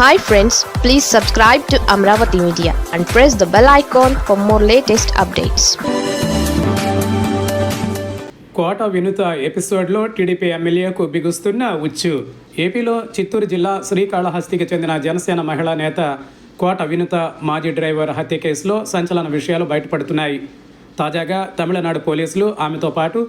Hi friends please subscribe to Amaravati media and press the bell icon for more latest updates Kota Vinutha ఎపిసోడ్లో TDP ఎమ్మెల్యేకు బిగుస్తున్న ఉచ్చు. ఏపీలో చిత్తూరు జిల్లా శ్రీకాళహస్తికి చెందిన జనసేన మహిళా నేత కోట వినుత మాజీ డ్రైవర్ హత్య కేసులో సంచలన విషయాలు బయటపడుతున్నాయి. తాజాగా తమిళనాడు పోలీసులు ఆమెతో పాటు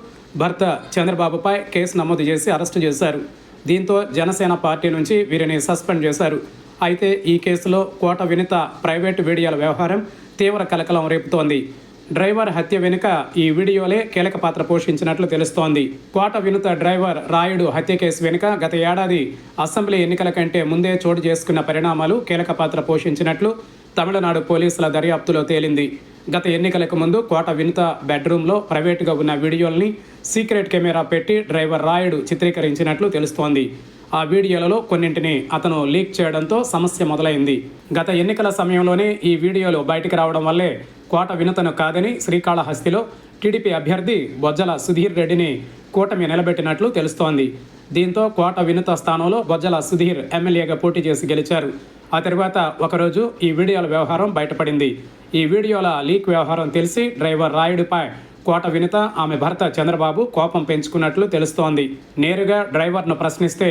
భర్త చంద్రబాబుపై కేసు నమోదు చేసి అరెస్టు చేశారు. దీంతో జనసేన పార్టీ నుంచి వీరిని సస్పెండ్ చేశారు. అయితే ఈ కేసులో కోట వినిత ప్రైవేటు వీడియోల వ్యవహారం తీవ్ర కలకలం రేపుతోంది. డ్రైవర్ హత్య వెనుక ఈ వీడియోలే కీలక పాత్ర పోషించినట్లు తెలుస్తోంది. కోట వినుత డ్రైవర్ రాయుడు హత్య కేసు వెనుక గత ఏడాది అసెంబ్లీ ఎన్నికల కంటే ముందే చోటు చేసుకున్న పరిణామాలు కీలక పాత్ర పోషించినట్లు తమిళనాడు పోలీసుల దర్యాప్తులో తేలింది. గత ఎన్నికలకు ముందు కోట వినుత బెడ్రూమ్లో ప్రైవేటుగా ఉన్న వీడియోల్ని సీక్రెట్ కెమెరా పెట్టి డ్రైవర్ రాయుడు చిత్రీకరించినట్లు తెలుస్తోంది. ఆ వీడియోలలో కొన్నింటిని అతను లీక్ చేయడంతో సమస్య మొదలైంది. గత ఎన్నికల సమయంలోనే ఈ వీడియోలు బయటికి రావడం వల్లే కోట వినతను కాదని శ్రీకాళహస్తిలో టీడీపీ అభ్యర్థి బొజ్జల సుధీర్ రెడ్డిని కూటమి నిలబెట్టినట్లు తెలుస్తోంది. దీంతో కోట వినుత స్థానంలో బొజ్జల సుధీర్ ఎమ్మెల్యేగా పోటీ చేసి గెలిచారు. ఆ తర్వాత ఒకరోజు ఈ వీడియోల వ్యవహారం బయటపడింది. ఈ వీడియోల లీక్ వ్యవహారం తెలిసి డ్రైవర్ రాయుడిపై కోట వినత ఆమె భర్త చంద్రబాబు కోపం పెంచుకున్నట్లు తెలుస్తోంది. నేరుగా డ్రైవర్ను ప్రశ్నిస్తే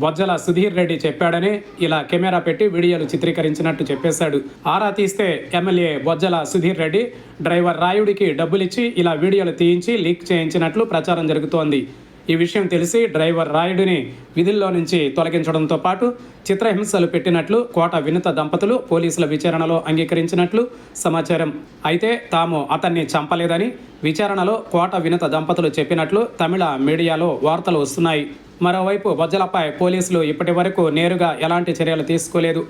బొజ్జల సుధీర్ రెడ్డి చెప్పాడని ఇలా కెమెరా పెట్టి వీడియోలు చిత్రీకరించినట్టు చెప్పేశాడు. ఆరా తీస్తే ఎమ్మెల్యే బొజ్జల సుధీర్ రెడ్డి డ్రైవర్ రాయుడికి డబ్బులిచ్చి ఇలా వీడియోలు తీయించి లీక్ చేయించినట్లు ప్రచారం జరుగుతోంది. ఈ విషయం తెలిసి డ్రైవర్ రాయుడిని విధుల్లో నుంచి తొలగించడంతో పాటు చిత్రహింసలు పెట్టినట్లు కోట వినుత దంపతులు పోలీసుల విచారణలో అంగీకరించినట్లు సమాచారం. అయితే తాము అతన్ని చంపలేదని విచారణలో కోట వినుత దంపతులు చెప్పినట్లు తమిళ మీడియాలో వార్తలు వస్తున్నాయి. మరోవైపు బొజ్జలపై పోలీసులు ఇప్పటి వరకు నేరుగా ఎలాంటి చర్యలు తీసుకోలేదు.